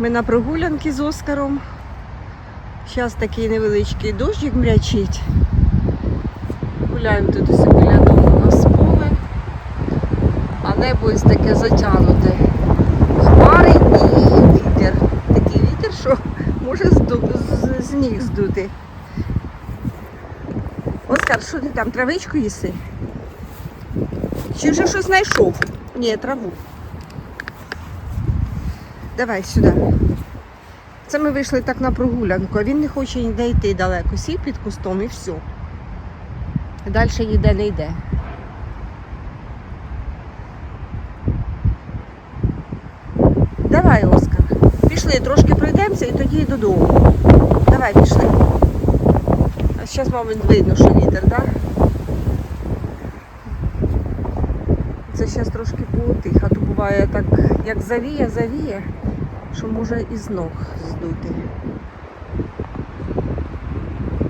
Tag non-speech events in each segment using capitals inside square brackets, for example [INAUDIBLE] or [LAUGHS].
Ми на прогулянки з Оскаром. Зараз такий невеличкий дощик мрячить. Гуляємо тут усе біля дому у нас поле. А небо ось таке затягнуте. Хмари і вітер. Такий вітер, що може зду... з ніг здути. Оскар, що ти там, травичку їси? Чи вже щось знайшов? Ні, траву. Давай сюди. Це ми вийшли так на прогулянку, а він не хоче ніде йти далеко. Сів під кустом і все. Далі ніде не йде. Давай, Оскар. Пішли, трошки пройдемося і тоді додому. Давай, пішли. А зараз, мабуть, видно, що вітер, так? Це зараз трошки поутих, а то буває так, як завіє, завіє, що може і з ног здути.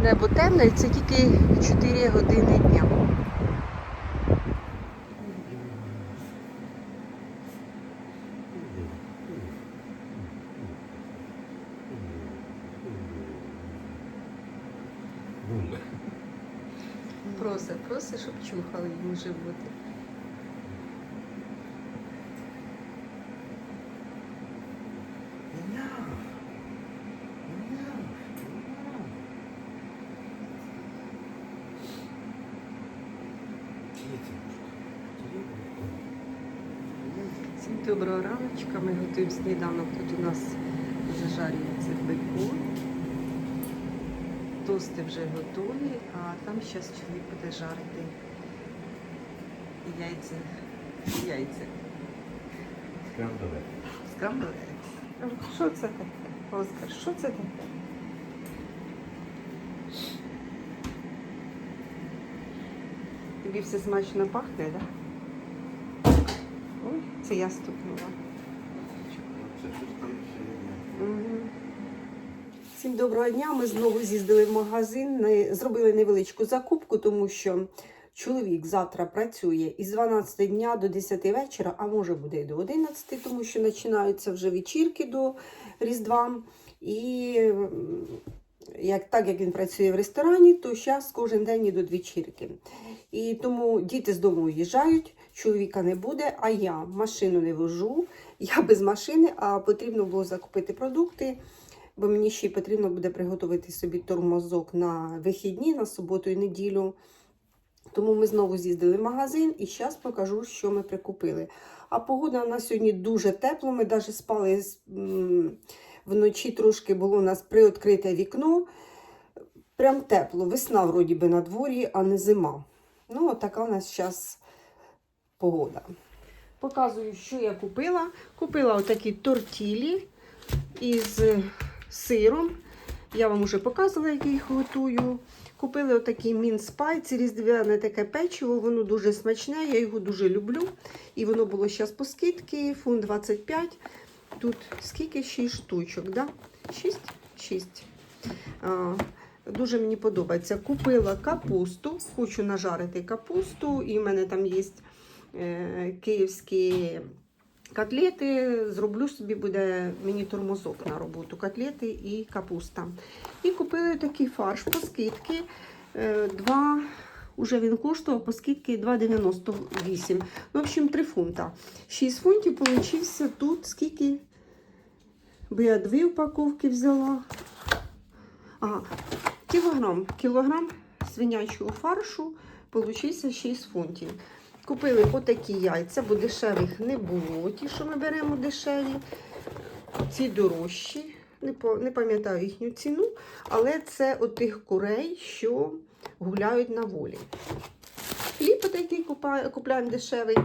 Небо темне, і це тільки 4 години дня. Проси, проси, щоб чухали йому животи. Всім доброго раночка. Ми готуємо сніданок. Тут у нас зажарюється бекон. Тости вже готові, а там зараз чоловік буде жарити яйця. Яйця. Скрамбле. Що це таке? Оскар, що це таке? Тобі все смачно пахне, так? Да? Ой, це я стукнула. Всім доброго дня. Ми знову з'їздили в магазин, зробили невеличку закупку, тому що чоловік завтра працює із 12 дня до 10 вечора, а може буде і до 11, тому що починаються вже вечірки до Різдва. І як, так як він працює в ресторані, то зараз кожен день ідуть вечірки. І тому діти з дому уїжджають, чоловіка не буде, а я машину не вожу. Я без машини, а потрібно було закупити продукти бо мені ще потрібно буде приготувати собі тормозок на вихідні, на суботу і неділю. Тому ми знову з'їздили в магазин і зараз покажу, що ми прикупили. А погода у нас сьогодні дуже тепла. Ми навіть спали вночі, трошки було у нас приоткрите вікно. Прям тепло. Весна, вроді би, на дворі, а не зима. Ну, от така у нас зараз погода. Показую, що я купила. Купила отакі тортілі із сиром. Я вам вже показувала, як їх готую. Купили отакий мінспай, це різдвяне таке печиво, воно дуже смачне, я його дуже люблю. І воно було зараз по скидці, фунт 25. Тут скільки? 6 штучок, да? 6? 6. А, дуже мені подобається. Купила капусту, хочу нажарити капусту, і в мене там є е, київські котлети. Зроблю собі буде мені тормозок на роботу. Котлети і капуста. І купили такий фарш по скидки. Е, Два, уже він коштував по скидки 2,98. В общем, 3 фунта. 6 фунтів получився тут скільки? Бо я дві упаковки взяла. Ага, кілограм. Кілограм свинячого фаршу получився 6 фунтів. Купили отакі яйця, бо дешевих не було. Ті, що ми беремо дешеві. Ці дорожчі. Не пам'ятаю їхню ціну, але це от тих курей, що гуляють на волі. Хліб купа- купляємо дешевий.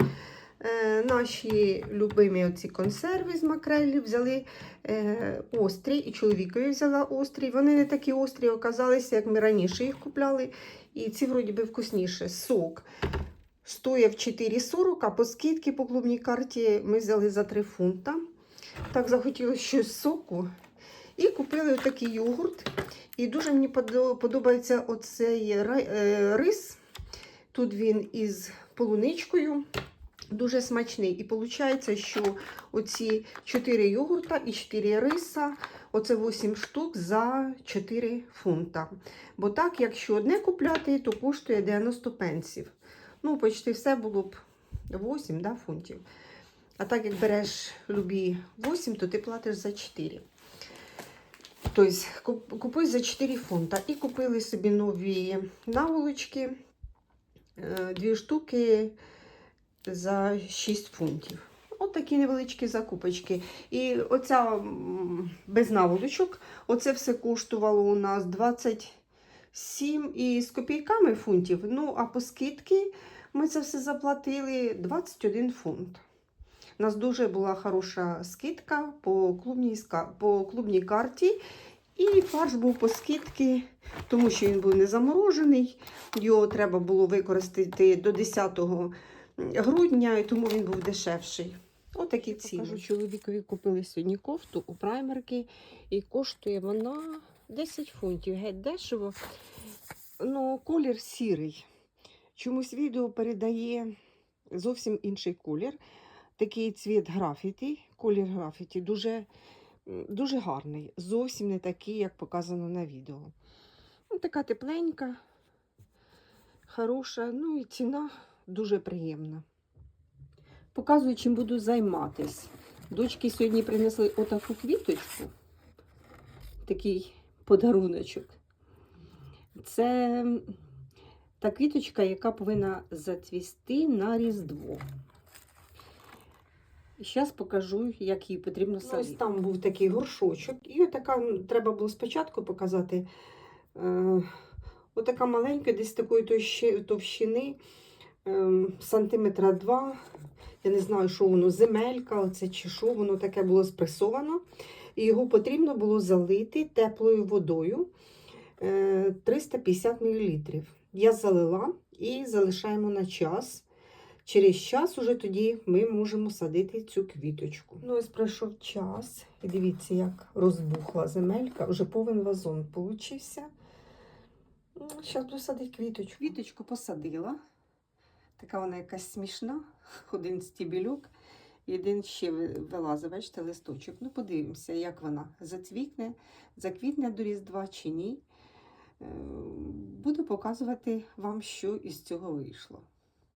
Е, наші любимі оці консерви з макрелі взяли е, острі, і чоловікові взяла острі. Вони не такі острі оказалися, як ми раніше їх купляли. І ці, вроді би, вкусніше. Сок стояв 4,40, а по скидці по клубній карті ми взяли за 3 фунта. Так захотілося щось соку. І купили такий йогурт. І дуже мені подобається оцей е, рис. Тут він із полуничкою. Дуже смачний. І виходить, що оці 4 йогурта і 4 риса, оце 8 штук за 4 фунта. Бо так, якщо одне купляти, то коштує 90 пенсів. Ну, почти все було б 8 да, фунтів. А так як береш любі 8, то ти платиш за 4. Тобто куп- купуй за 4 фунта. І купили собі нові наволочки. е, Дві штуки за 6 фунтів. От такі невеличкі закупочки. І оця без наволочок, оце все коштувало у нас 27 і з копійками фунтів. Ну, а по скидки ми це все заплатили 21 фунт. У нас дуже була хороша скидка по клубній, по клубній карті. І фарш був по скидки, тому що він був не заморожений. Його треба було використати до 10 грудня, і тому він був дешевший. Отакі ціни. Кажу, чоловікові купили сьогодні кофту у праймерки, і коштує вона 10 фунтів. Геть дешево. Ну, колір сірий. Чомусь відео передає зовсім інший колір. Такий цвіт графіті, колір графіті, дуже, дуже гарний. Зовсім не такий, як показано на відео. Ну, така тепленька, хороша, ну і ціна дуже приємна. Показую, чим буду займатись. Дочки сьогодні принесли отаку квіточку, такий подаруночок. Це та квіточка, яка повинна зацвісти на Різдво. Зараз покажу, як її потрібно садити. Ось там був такий горшочок. І отака, треба було спочатку показати. Е, отака маленька, десь такої товщини, е, сантиметра два. Я не знаю, що воно, земелька, оце чи що, воно таке було спресовано. І його потрібно було залити теплою водою. е, 350 мл. Я залила і залишаємо на час. Через час уже тоді ми можемо садити цю квіточку. Ну, ось пройшов час. І дивіться, як розбухла земелька. Вже повен вазон получився. Зараз буду садити квіточку. Квіточку посадила. Така вона якась смішна. [LAUGHS] Один стібельок. І один ще ви- вилазить, бачите, листочок. Ну, подивимося, як вона зацвітне, заквітне до Різдва чи ні. Е, Буду показувати вам, що із цього вийшло.